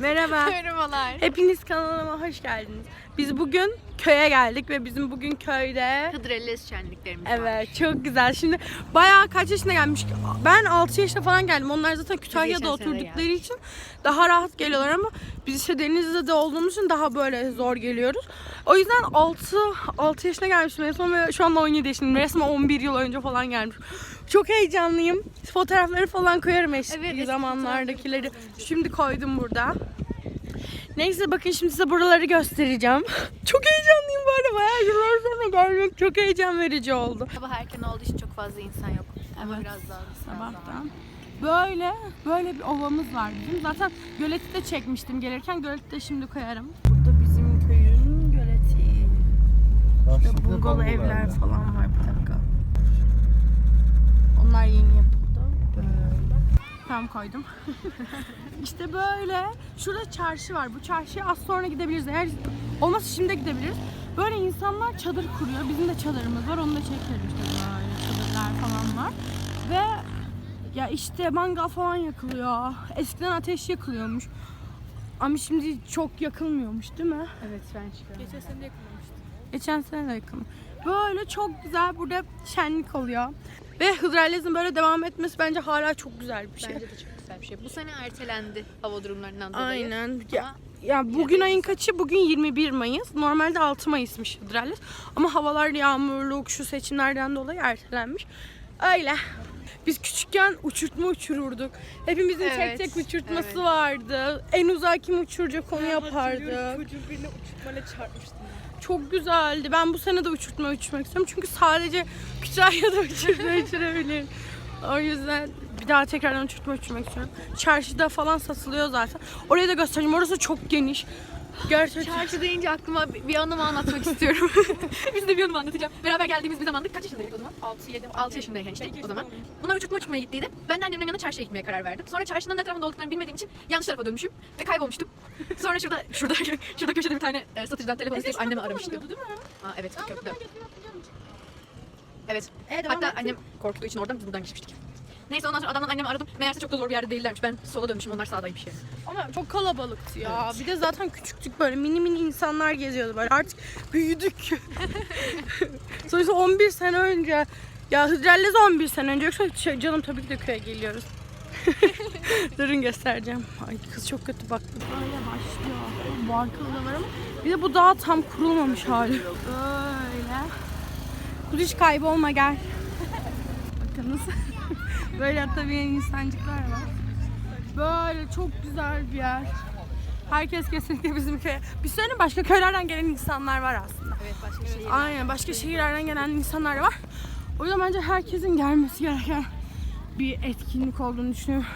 Merhaba. Merhabalar. Hepiniz kanalıma hoş geldiniz. Biz bugün köye geldik ve bizim bugün köyde Hıdrellez şenliklerimiz var. Evet çok güzel. Şimdi bayağı kaç yaşına gelmiş? Ben 6 yaşında falan geldim. Onlar zaten Kütahya'da geçen sene oturdukları için daha rahat geliyorlar ama biz işte Denizli'de olduğumuz için daha böyle zor geliyoruz. O yüzden 6 6 yaşına gelmişim en son ve şu anda 17 yaşındayım. Resmen 11 yıl önce falan gelmiş. Çok heyecanlıyım. Fotoğrafları falan koyarım eski Evet, eski zamanlardakileri. Şimdi koydum burada. Neyse bakın şimdi size buraları göstereceğim. Çok heyecanlıyım bu arada. Bayağı yıllar sonra gelmek çok heyecan verici oldu. Sabah erken olduğu için çok fazla insan yok. Ama Evet. biraz daha Sabahtan. Böyle böyle bir ovamız var bizim. Zaten göleti de çekmiştim gelirken. Göleti de şimdi koyarım. Burada bizim köyün göleti. İşte bungalov evler falan var bir dakika. Onlar yeni yapıldı. Tam koydum. işte böyle. Şurada çarşı var. Bu çarşıya az sonra gidebiliriz. Eğer olmazsa şimdi de gidebiliriz. Böyle insanlar çadır kuruyor. Bizim de çadırımız var. Onu da çekelim işte böyle çadırlar falan var. Ve ya işte mangal falan yakılıyor. Eskiden ateş yakılıyormuş. Ama şimdi çok yakılmıyormuş değil mi? Evet ben çıkıyorum. Geçen sene yakınmıştım. Geçen sene de yakın. Böyle çok güzel burada şenlik oluyor. Ve Hıdrellez'in böyle devam etmesi bence hala çok güzel bir şey. Bence de çok güzel bir şey. Bu sene ertelendi hava durumlarından dolayı. Aynen. Ya, ya bugün ayın kaçı? Bugün 21 Mayıs. Normalde 6 Mayıs'mış Hıdrellez. Ama havalar yağmurlu, şu seçimlerden dolayı ertelenmiş. Öyle. Biz küçükken uçurtma uçururduk. Hepimizin Evet, tek tek uçurtması evet. vardı. En uzağa kim uçuracak onu yapardık. Çocuğu birine uçurtmayla çarpmıştım. Çok güzeldi. Ben bu sene de uçurtma uçurmak istiyorum. Çünkü sadece Kütahya'da uçurtma uçurabilirim. O yüzden bir daha tekrardan uçurtma uçurmak istiyorum. Çarşıda falan satılıyor zaten. Orayı da göstereyim. Orası çok geniş. Gerçekten. Çarşı deyince aklıma bir anımı anlatmak istiyorum. Biz de bir anımı anlatacağım. Beraber geldiğimiz bir zamandık. Kaç yaşındaydık o zaman? 6 7 6 yaşındayken işte o zaman. Bunlar uçurtma uçurmaya gittiydi. Ben de annemle yanına çarşıya gitmeye karar verdim. Sonra çarşının ne tarafında olduklarını bilmediğim için yanlış tarafa dönmüşüm ve kaybolmuştum. Sonra şurada şurada şurada köşede bir tane e, satıcıdan telefon isteyip annemi aramıştım. Aa, evet köprüde. Evet. Evet, devam Hatta etsin. annem korktuğu için oradan biz buradan geçmiştik. Neyse ondan sonra adamdan annemi aradım. Meğerse çok da zor bir yerde değillermiş. Ben sola dönmüşüm onlar sağdaymış yani. Ama çok kalabalıktı ya. Bir de zaten küçüktük böyle mini mini insanlar geziyordu böyle. Artık büyüdük. Sonuçta 11 sene önce ya Hıdrellez 11 sene önce yoksa şey, canım tabii ki de köye geliyoruz. Durun göstereceğim. Ay kız çok kötü baktı. Böyle başlıyor. Bu arkada da var ama bir de bu daha tam kurulmamış hali. Hiç kaybolma gel. Bakınız. Böyle tabii insancıklar var. Böyle çok güzel bir yer. Herkes kesinlikle bizim köye. Bir sene başka köylerden gelen insanlar var aslında. Evet başka şey. Aynen başka şehirlerden gelen insanlar var. O yüzden bence herkesin gelmesi gereken bir etkinlik olduğunu düşünüyorum.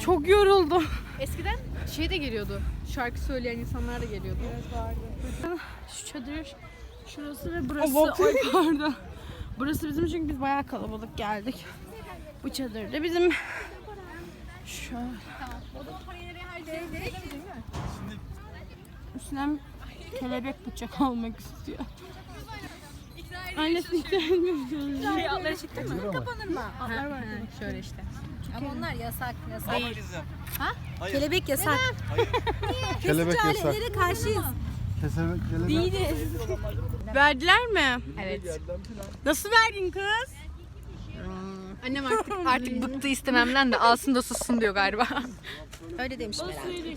Çok yoruldum. Eskiden şey de geliyordu. Şarkı söyleyen insanlar da geliyordu. Şu çadır şurası ve burası. Ay pardon. Burası bizim çünkü biz bayağı kalabalık geldik. Bu çadır da bizim. Şöyle. Üstünden kelebek bıçak almak istiyor. Annesi ikna etmiyor. Şey altları çıktı mı? Kapanır mı? Atlar var. Şöyle işte. Ama onlar yasak. yasak. Değil. Kelebek yasak. Kelebek Kesici yasak. aletlere karşıyız. Kesemek. Değiliz. Verdiler mi? Evet. Nasıl verdin kız? Annem artık artık bıktı istememden de alsın da sussun diyor galiba. Öyle demişim herhalde.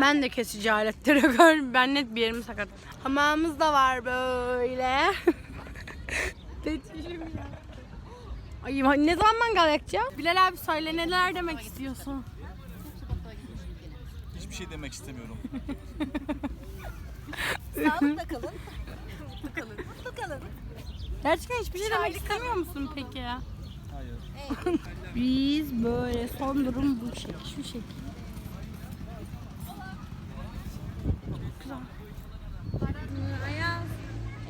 Ben de kesici aletleri görüyorum. Ben net bir yerim sakat. Hamamımız da var böyle. Betişim ya. Ay ne zaman mangal yakacağız? Bilal abi söyle neler demek istiyorsun? Hiçbir şey demek istemiyorum. Sağlıkla kalın. Mutlu kalın. Mutlu kalın. Gerçekten hiçbir şey demek istemiyor musun peki? Hayır. Biz böyle son durum bu şey. Şu şekil. Güzel. Ayaz.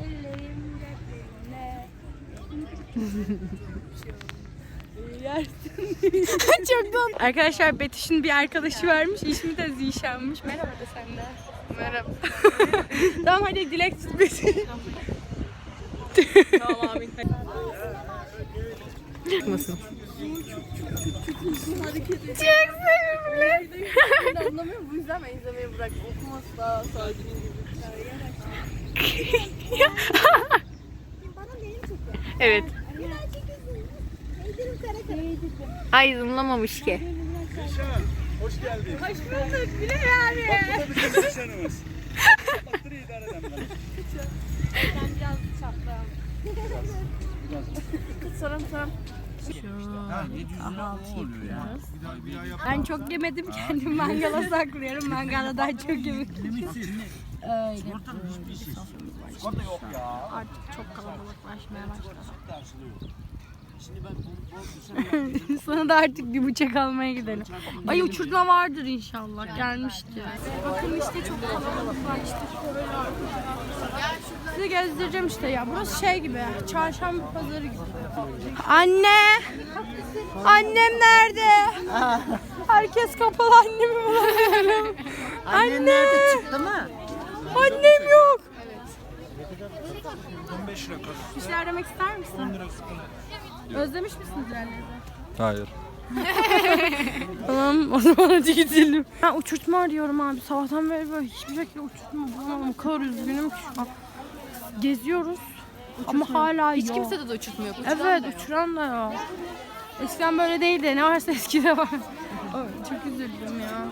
Ellerim depremle. Çok tatlı. Arkadaşlar Betiş'in bir arkadaşı varmış. İsmi de Zişan'mış. Merhaba da sen de. Merhaba. tamam hadi dilek tut Betиш. Nasıl? Çok sevimli. Ben anlamıyorum bu yüzden ben izlemeyi bıraktım. Okuması daha sakin Evet. Ay zoomlamamış ki. Hoş geldin. Hoş bulduk. Bu da bizim nişanımız. Baktırı idare eden ben. Ben biraz çatlam. Sarım sarım. Ha 700 lira ne oluyor ya? Bir daha, bir daha yap. Ben çok yemedim kendim mangala saklıyorum. Mangala daha çok yemek. Öyle. Ya. Artık çok kalabalıklaşmaya başladı. Şimdi ben bu, bu Sana da artık bir bıçak almaya gidelim. Ay uçurtma vardır inşallah. Gelmişti. Bakın işte çok kalabalıklaştı. Size gezdireceğim işte ya. Burası şey gibi. Çarşamba pazarı gibi. Anne! Annem nerede? Herkes kapalı annemi bulamıyorum. Anne! nerede çıktı mı? Annem yok. 15 lira kas. Bir şeyler demek ister misin? 10 lira sıkıntı. Özlemiş misiniz yerleri? Hayır. Tamam o zaman hadi gidelim. Ben uçurtma arıyorum abi. Sabahtan beri böyle hiçbir şekilde uçurtma bulamadım. O kadar üzgünüm ki şu an. Geziyoruz ama hala Hiç yok. kimsede de uçurtma yok. Evet uçuran da yok. Eskiden böyle değildi. Ne varsa eskide var. Çok üzüldüm ya.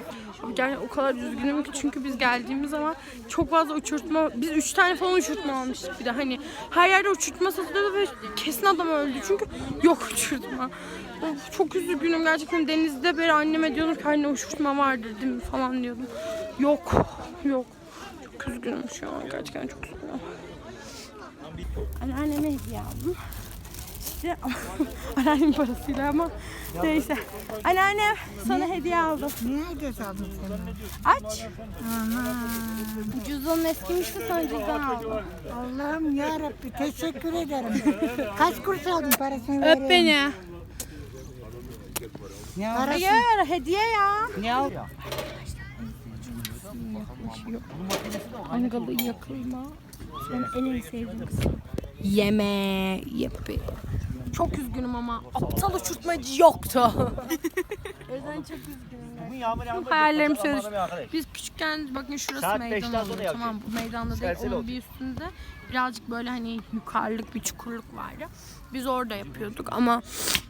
Gerçekten o kadar üzgünüm ki çünkü biz geldiğimiz zaman çok fazla uçurtma, biz üç tane falan uçurtma almıştık bir de hani her yerde uçurtma satılıyordu ve kesin adam öldü çünkü yok uçurtma. Of, çok üzgünüm gerçekten denizde beri anneme diyordum ki anne uçurtma vardır değil mi falan diyordum. Yok, yok. Çok üzgünüm şu an gerçekten çok üzgünüm. Anneanneme hediye aldım. İşte anneannemin parasıyla ama neyse. Anneannem sana hediye aldım. Niye hediyesi aldın sen? Aç. Cüzdanın eskimişti sana cüzdan aldım. Allah'ım ya Rabbi teşekkür ederim. Kaç kuruş aldın parasını vereyim. Öp beni. Ne aldın? Hayır hediye ya. Ne aldın? Mangalı yakılma. Senin en sevdiğin kısım. Yeme yapı. Çok üzgünüm ama aptal uçurtmacı yoktu. o yüzden çok üzgünüm. Hayallerim şöyle. Biz küçükken bakın şurası meydan oluyor tamam bu meydanda değil onun bir üstünde birazcık böyle hani yukarılık bir çukurluk vardı. Biz orada yapıyorduk ama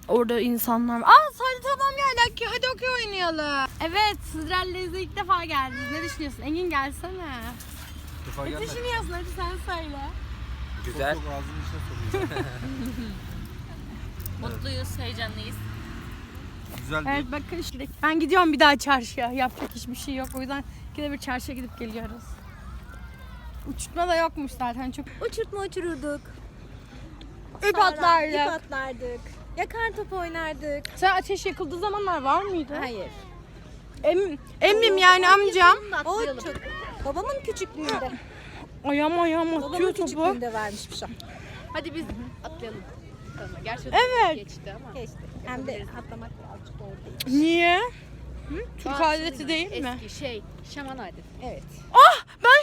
orada insanlar Aa Saadet tamam geldi hadi okey oynayalım. Evet Sizlerle ilk defa geldiniz. Ne düşünüyorsun? Engin gelsene. Defa Ne gelme. düşünüyorsun? Hadi sen söyle. Güzel. Çok ağzını içine sokuyor. Mutluyuz, heyecanlıyız. Güzel Evet bakın şimdi ben gidiyorum bir daha çarşıya. Yapacak hiçbir şey yok. O yüzden ikide bir çarşıya gidip geliyoruz. Uçurtma da yokmuş zaten çok. Uçurtma uçururduk. İp Sonra atlardık. ip atlardık. Yakar top oynardık. Sen ateş yakıldığı zamanlar var mıydı? Hayır. Em, emmim yani amcam. O çok. Babamın küçüklüğünde. Ayağım ayağım Babamın atıyor topu. küçüklüğünde vermiş bir şey. Hadi biz atlayalım. Tamam, gerçi Evet. geçti ama. Geçti. Hem de atlamak birazcık doğru değil. Niye? Türk Bazı adeti değil mi? Eski şey, şaman adeti. Evet. Ben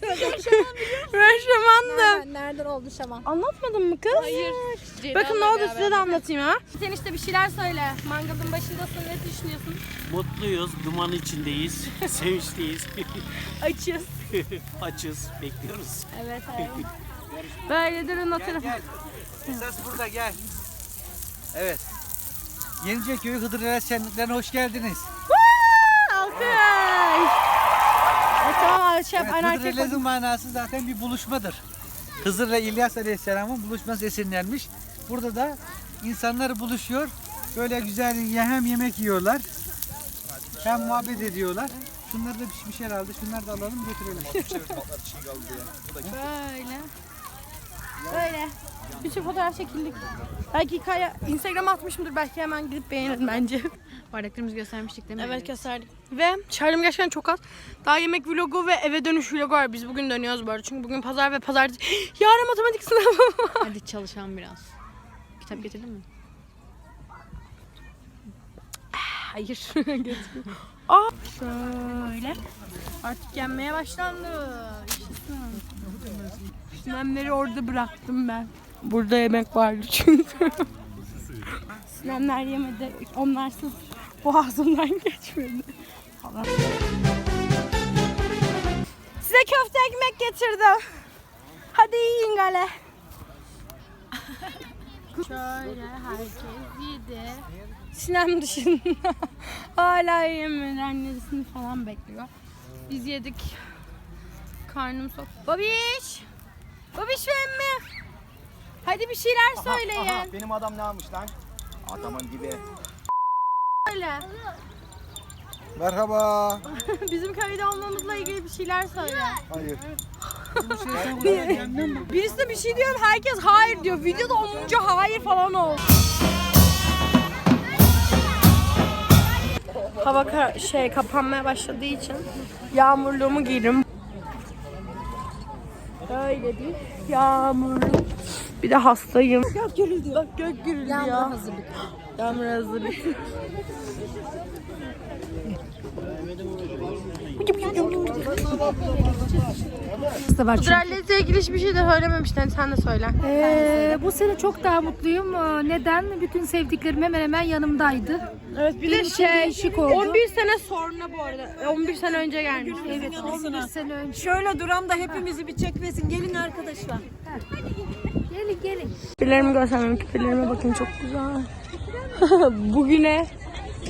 şamandım. ben şamandım. Nereden, nereden oldu şaman? Anlatmadın mı kız? Hayır. Bakın ne oldu size de anlatayım ha. Sen işte bir şeyler söyle. Mangalın başındasın ne düşünüyorsun? Mutluyuz, duman içindeyiz, sevinçliyiz, Açız. açız, bekliyoruz. Evet evet. Böyle durun o tarafa. Esas burada gel. Evet. Yeniceköy Hıdır Eres Şenliklerine hoş geldiniz. Alkış. Tamam şey. Evet, ana Hıdır erkek Eres'in manası zaten bir buluşmadır. Hızır ile İlyas Aleyhisselam'ın buluşması esinlenmiş. Burada da insanlar buluşuyor. Böyle güzel hem yemek yiyorlar. Hem muhabbet ediyorlar. Şunlar da pişmiş herhalde. Şunları da alalım götürelim. Böyle. Böyle. Bir sürü fotoğraf çekildik. Belki hikaye Instagram'a atmışımdır. Belki hemen gidip beğenirim bence. Bardaklarımızı göstermiştik değil mi? Evet keserdik. Ve şarjım gerçekten çok az. Daha yemek vlogu ve eve dönüş vlogu var. Biz bugün dönüyoruz bu arada. Çünkü bugün pazar ve pazartesi. Yarın matematik sınavım var. Hadi çalışalım biraz. Kitap getirdin mi? Hayır. Aa, şöyle. Artık yenmeye başlandı. Yaşasın. Memleri orada bıraktım ben. Burada yemek vardı çünkü. Sinemler yemedi. Onlarsız boğazımdan geçmedi. Falan. Size köfte ekmek getirdim. Hadi yiyin gale. Şöyle herkes yedi. Sinem dışında hala yemedi. Annesini falan bekliyor. Biz yedik. Karnım sok. Babiş! Babiş ve emmi! Hadi bir şeyler söyleyin. benim adam ne almış lan? Adamın dibi. Söyle. Merhaba. Bizim köyde olmamızla ilgili bir şeyler söyle. Hayır. Birisi de bir şey diyor, herkes hayır diyor. Videoda olunca hayır falan oldu. Hava ka- şey kapanmaya başladığı için yağmurluğumu giydim. Öyle bir yağmurlu. Bir de hastayım. Gök gürülüyor. Bak gök gürülüyor. Yağmur hazırlık. Yağmur hazırlık. Hıdralez'le ilgili hiçbir şey de söylememiştin. Sen de söyle. Ee, bu sene çok daha mutluyum. Ee, Neden? Bütün sevdiklerim hemen hemen yanımdaydı. Evet bir de şey değişik oldu. 11 sene sonra bu arada. 11 sene önce gelmiş. Evet, 11 sene önce. Şöyle duram da hepimizi bir çekmesin. Gelin arkadaşlar. Gelin gelin. Küpelerimi göstermem. Küpelerime bakın çok güzel. Bugüne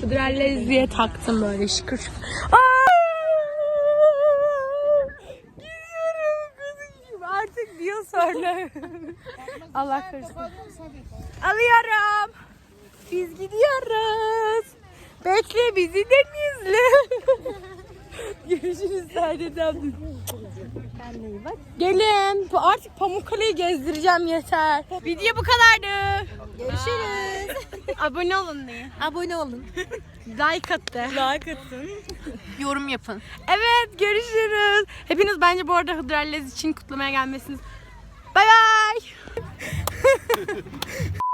Hıdralez diye taktım böyle şıkır şıkır. Aa! Gidiyorum kızım. Sonra. Allah korusun. Alıyorum. Biz gidiyoruz. Bekle bizi denizle. Görüşürüz Saadet abla. Gelin. Bu Artık Pamukkale'yi gezdireceğim yeter. Video bu kadardı. Görüşürüz. Abone olun diye. Abone olun. Like attı. Like attın. Yorum yapın. Evet görüşürüz. Hepiniz bence bu arada Hıdrallez için kutlamaya gelmesiniz. Bye bye.